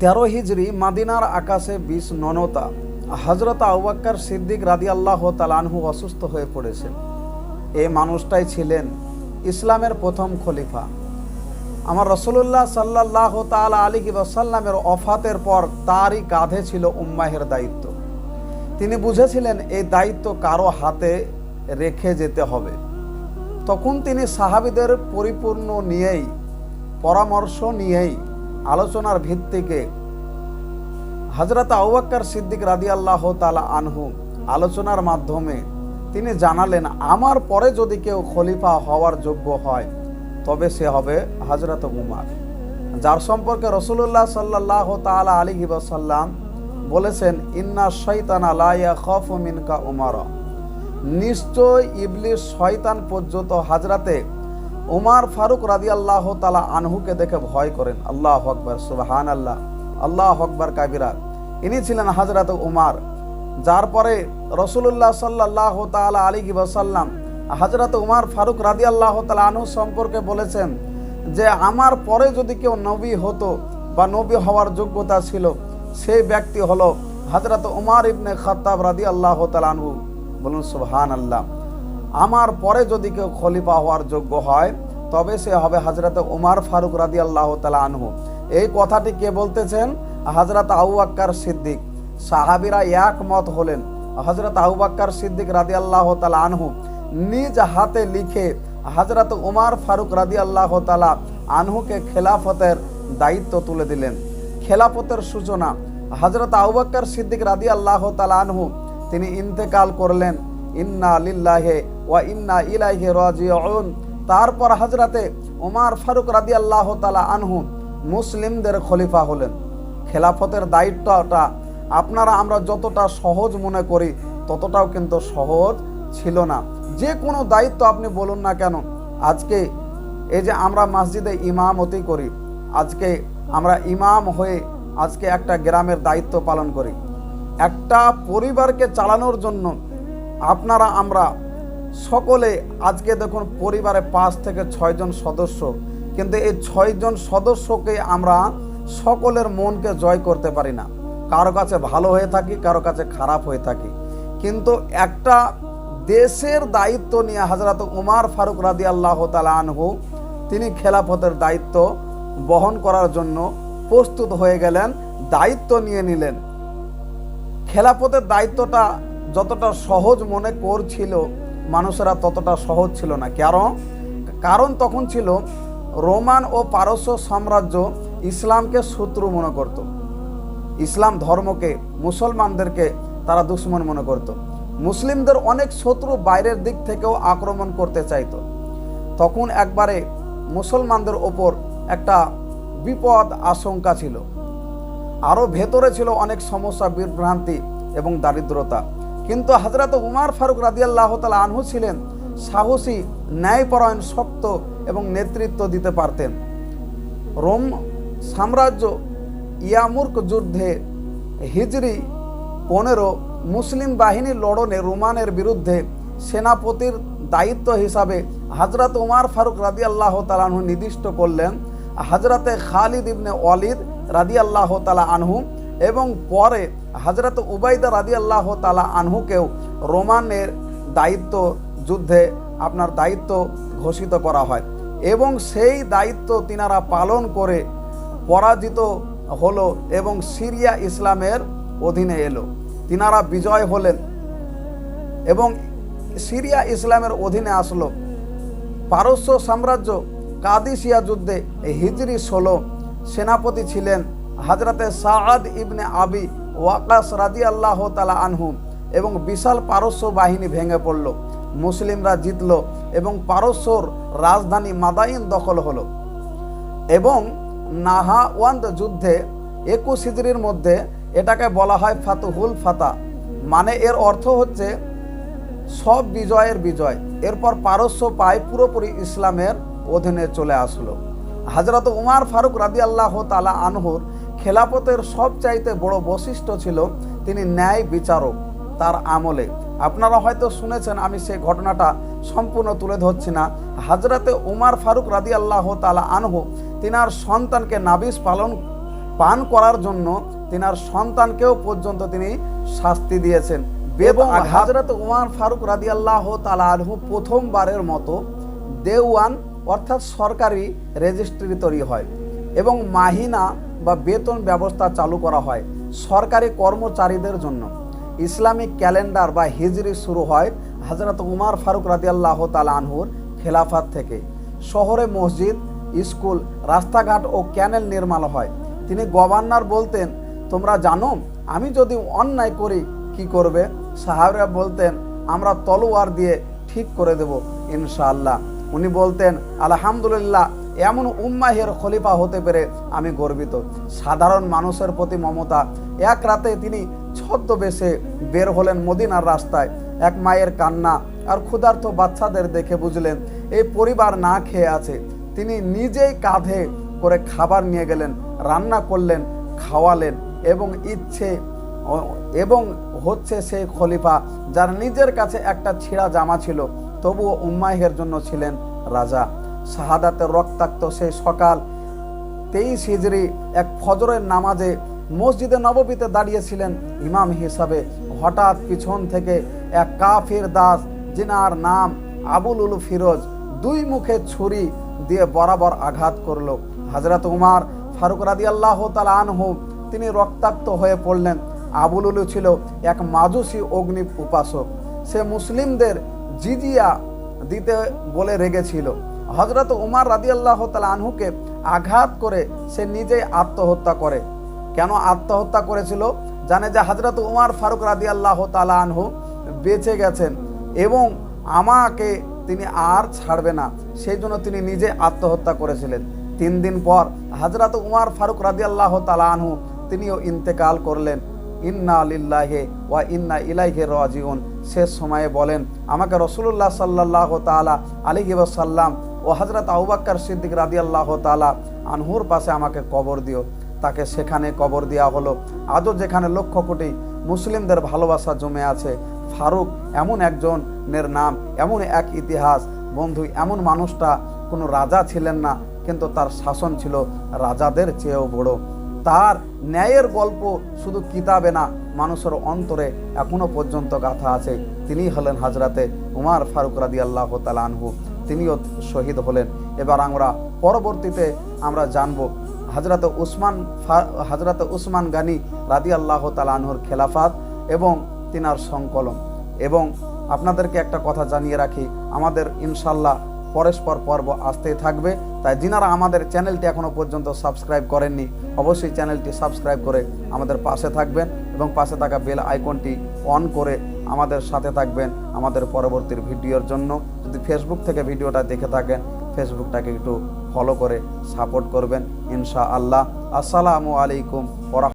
তেরো হিজড়ি মাদিনার আকাশে বিষ ননতা। হজরত আউবাক্কার সিদ্দিক রাদি আল্লাহ তালানহু অসুস্থ হয়ে পড়েছেন এই মানুষটাই ছিলেন ইসলামের প্রথম খলিফা। আমার রসুল্লাহ সাল্লাহ তালা আলী ওয়াসাল্লামের অফাতের পর তারই কাঁধে ছিল উম্মাহের দায়িত্ব। তিনি বুঝেছিলেন এই দায়িত্ব কারও হাতে রেখে যেতে হবে। তখন তিনি সাহাবিদের পরিপূর্ণ নিয়েই, পরামর্শ নিয়েই আলোচনার ভিত্তিকে হজরত আউবাক্কার সিদ্দিক রাদি আল্লাহ তালা আনহু আলোচনার মাধ্যমে তিনি জানালেন, আমার পরে যদি কেউ খলিফা হওয়ার যোগ্য হয়, তবে সে হবে হজরত উমার। যার সম্পর্কে রসুল্লাহ সাল্লাহ তালা আলী সাল্লাম বলেছেন, ইন্না শৈতানা লাইয়া খফ মিনকা উমার। নিশ্চয় ইবলিস শয়তান পর্যন্ত হাজরাতে উমার ফারুক রাদি আল্লাহ তালা আনহুকে দেখে ভয় করেন। আল্লাহ আকবর সুবাহান আল্লাহ আল্লাহ আকবর কাবিরা। ইনি ছিলেন হাজরাত উমার, যার পরে রসুল্লাহ সাল্লাহ তালা আলী সাল্লাম হাজরত উমার ফারুক রাদি আল্লাহ তালা আনহু সম্পর্কে বলেছেন যে, আমার পরে যদি কেউ নবী হতো বা নবী হওয়ার যোগ্যতা ছিল, সেই ব্যক্তি হলো হজরত উমার ইবনে খত্তাব রাদি আল্লাহ তালা তালানহু বলুন সুবহান আল্লাহ আমার পরে যদি কেউ খলিফা হওয়ার যোগ্য হয়, তবে সে হবে হজরত উমার ফারুক রাদি আল্লাহ তালা আনহু। এই কথাটি কে বলতেছেন? হজরত আউ আক্কার সিদ্দিক। সাহাবিরা একমত হলেন। হজরত আউ আক্কার সিদ্দিক রাদি আল্লাহ তালা আনহু নিজ হাতে লিখে হজরত উমার ফারুক রাদি আল্লাহ তালা আনহুকে খেলাফতের দায়িত্ব তুলে দিলেন। খেলাফতের সূচনা। হজরত আউবাক্কর সিদ্দিক রাদি আল্লাহ তালা আনহু, তিনি ইন্তেকাল করলেন। ইন্না লিল্লাহে ওয়া ইলাইহে রাজিউন। তারপর হজরতে উমার ফারুক রাদি আল্লাহ তালা আনহু মুসলিমদের খলিফা হলেন। খেলাফতের দায়িত্বটা আপনারা আমরা যতটা সহজ মনে করি, ততটাও কিন্তু সহজ ছিল না। যে কোনো দায়িত্ব আপনি বলুন না কেন, আজকে এই যে আমরা মসজিদে ইমামতি করি, আজকে আমরা ইমাম হয়ে আজকে একটা গ্রামের দায়িত্ব পালন করি। একটা পরিবারকে চালানোর জন্য আপনারা আমরা সকলে আজকে দেখুন পরিবারে পাঁচ থেকে ছয়জন সদস্য, কিন্তু এই ছয়জন সদস্যকে আমরা সকলের মনকে জয় করতে পারি না। কারও কাছে ভালো হয়ে থাকি, কারও কাছে খারাপ হয়ে থাকি। কিন্তু একটা দেশের দায়িত্ব নিয়ে হাজরত উমার ফারুক রাদি আল্লাহ আনহু, তিনি খেলাফতের দায়িত্ব বহন করার জন্য প্রস্তুত হয়ে গেলেন, দায়িত্ব নিয়ে নিলেন। খেলাফতের দায়িত্বটা যতটা সহজ মনে করছিল মানুষেরা ততটা সহজ ছিল না। কারণ কারণ তখন ছিল রোমান ও পারস্য সাম্রাজ্য ইসলামকে শত্রু মনে করত। ইসলাম ধর্মকে মুসলমানদেরকে তারা দুশ্মন মনে করত। মুসলিমদের অনেক শত্রু বাইরের দিক থেকেও আক্রমণ করতে চাইতো। তখন একবারে মুসলমানদের ওপর একটা বিপদ আশঙ্কা ছিল। আরও ভেতরে ছিল অনেক সমস্যা, বিভ্রান্তি এবং দারিদ্রতা। কিন্তু হজরত উমার ফারুক রাদিয়াল্লাহ তালা আনহু ছিলেন সাহসী, ন্যায়পরায়ণ, শক্ত এবং নেতৃত্ব দিতে পারতেন। রোম সাম্রাজ্য ইয়ামুর্ক যুদ্ধে হিজরি পনেরো মুসলিম বাহিনী লড়নে রোমানের বিরুদ্ধে সেনাপতির দায়িত্ব হিসাবে হজরত উমার ফারুক রাদি আল্লাহ তালাহু নির্দিষ্ট করলেন। হজরতে খালিদ ইবনে ওয়ালিদ রাদি আল্লাহ তালা আনহু এবং পরে হজরত উবাইদা রাদি আল্লাহ তালা আনহুকেও রোমানের দায়িত্ব যুদ্ধে আপনার দায়িত্ব ঘোষিত করা হয় এবং সেই দায়িত্ব তিনারা পালন করে পরাজিত হলো এবং সিরিয়া ইসলামের অধীনে এলো। তিনারা বিজয় হলেন এবং সিরিয়া ইসলামের অধীনে আসলো। পারস্য সাম্রাজ্য কাদিসিয়া যুদ্ধে হিজরি ষোলো সেনাপতি ছিলেন হাজরাতে সাদ ইবনে আবি ওয়াকাস রাদি আল্লাহ তালা আনহু এবং বিশাল পারস্য বাহিনী ভেঙে পড়ল। মুসলিমরা জিতল এবং পারস্যর রাজধানী মাদাইন দখল হলো। এবং নাহাওয়ান্দ যুদ্ধে একুশ হিজড়ির মধ্যে এটাকে বলা হয় ফাতুহুল ফাতা। মানে এর অর্থ হচ্ছে সব বিজয়ের বিজয়। এরপর পারস্য পায় পুরোপুরি ইসলামের অধীনে চলে আসলো। হাজরত উমার ফারুক রাদি আল্লাহ তালা আনহুর খেলাপতের সবচাইতে বড় বৈশিষ্ট্য ছিল তিনি ন্যায় বিচারক তার আমলে। আপনারা হয়তো শুনেছেন আমি সেই ঘটনাটা সম্পূর্ণ তুলে ধরছি না। হাজরাতে উমার ফারুক রাদি আল্লাহ তালা আনহু তিনার সন্তানকে নাবিস পালন পান করার জন্য তিনার সন্তানকেও পর্যন্ত তিনি শাস্তি দিয়েছেন। এবং হাজরত উমার ফারুক রাদি আল্লাহ তালাহু প্রথমবারের মতো দেওয়ান অর্থাৎ সরকারি রেজিস্ট্রি তৈরি হয়। এবং মাহিনা বা বেতন ব্যবস্থা চালু করা হয় সরকারি কর্মচারীদের জন্য। ইসলামিক ক্যালেন্ডার বা হিজরি শুরু হয় হজরত উমার ফারুক রাদি আল্লাহ আনহুর খেলাফাত থেকে। শহরে মসজিদ, স্কুল, রাস্তাঘাট ও ক্যানেল নির্মাণ হয়। তিনি গভর্নর বলতেন, তোমরা জানো, আমি যদি অন্যায় করি, কি করবে? সাহাবরা বলতেন, আমরা তলোয়ার দিয়ে ঠিক করে দেব ইনশাআল্লাহ। উনি বলতেন, আলহামদুলিল্লাহ এমন উম্মাহের খলিফা হতে পেরে আমি গর্বিত। সাধারণ মানুষের প্রতি মমতা। এক রাতে তিনি ছদ্মবেশে বের হলেন মদিনার রাস্তায়। এক মায়ের কান্না আর ক্ষুধার্ত বাচ্চাদের দেখে বুঝলেন এই পরিবার না খেয়ে আছে। তিনি নিজেই কাঁধে করে খাবার নিয়ে গেলেন, রান্না করলেন, খাওয়ালেন এবং ইচ্ছে এবং হচ্ছে সেই খলিফা যার নিজের কাছে একটা ছিঁড়া জামা ছিল, তবুও উম্মাহের জন্য ছিলেন রাজা। শাহাদাতের রক্তাক্ত সেই সকাল। তেইশ হিজড়ি এক ফজরের নামাজে মসজিদে নববীতে দাঁড়িয়েছিলেন ইমাম হিসাবে। হঠাৎ পিছন থেকে এক কাফির দাস, জিনার নাম আবুল উল ফিরোজ, দুই মুখে ছুরি দিয়ে বরাবর আঘাত করল। হজরত উমার ফারুক রাদি আল্লাহ আনহু, তিনি রক্তাক্ত হয়ে পড়লেন। আবুল উলু ছিল এক মাজুসি অগ্নি উপাসক। সে মুসলিমদের জিজিয়া দিতে বলে রেগেছিল। হজরত উমার রাদি আল্লাহ আনহুকে আঘাত করে সে নিজেই আত্মহত্যা করে। কেন আত্মহত্যা করেছিল? জানে যে হজরত উমার ফারুক রাদি আল্লাহ আনহু বেঁচে গেছেন এবং আমাকে তিনি আর ছাড়বে না, সেই জন্য তিনি নিজে আত্মহত্যা করেছিলেন। তিন দিন পর হজরত উমার ফারুক রাদি আল্লাহ আনহু তিনিও ইন্তেকাল করলেন। ইন্না লিল্লাহে ওয়া ইন্না ইলাইহে রাজিউন। শেষ সময়ে বলেন, আমাকে রসুল্লাহ সাল্লাহ তালা আলী সাল্লাম ও হজরত আউবাক্কর সিদ্দিক রাদি আল্লাহ তালা আনহুর পাশে আমাকে কবর দিও। তাকে সেখানে কবর দেওয়া হলো। আজও যেখানে লক্ষ কোটি মুসলিমদের ভালোবাসা জমে আছে, ফারুক এমন একজনের নাম, এমন এক ইতিহাস। বন্ধু, এমন মানুষটা কোনো রাজা ছিলেন না, কিন্তু তার শাসন ছিল রাজাদের চেয়েও বড়। তার ন্যায়ের গল্প শুধু কিতাবে না, মানুষের অন্তরে এখনও পর্যন্ত গাথা আছে। তিনি হলেন হাজরাতে উমার ফারুক রাদি আল্লাহ আনহু। তিনিও শহীদ হলেন। এবার আমরা পরবর্তীতে আমরা জানব হাজরাতে উসমান হাজরাতে উসমান গানি রাদি আল্লাহ আনহুর খেলাফাত এবং তিনার সংকলন। এবং আপনাদেরকে একটা কথা জানিয়ে রাখি, আমাদের ইনশাল্লাহ পরস্পর পর্ব আসতেই থাকবে। তাই যিনারা আমাদের চ্যানেলটি এখনও পর্যন্ত সাবস্ক্রাইব করেননি, অবশ্যই চ্যানেলটি সাবস্ক্রাইব করে আমাদের পাশে থাকবেন এবং পাশে থাকা বেল আইকনটি অন করে আমাদের সাথে থাকবেন আমাদের পরবর্তীর ভিডিওর জন্য। যদি ফেসবুক থেকে ভিডিওটা দেখে থাকেন ফেসবুকটাকে একটু ফলো করে সাপোর্ট করবেন ইনশা আল্লাহ আসসালামু আলাইকুম ওরা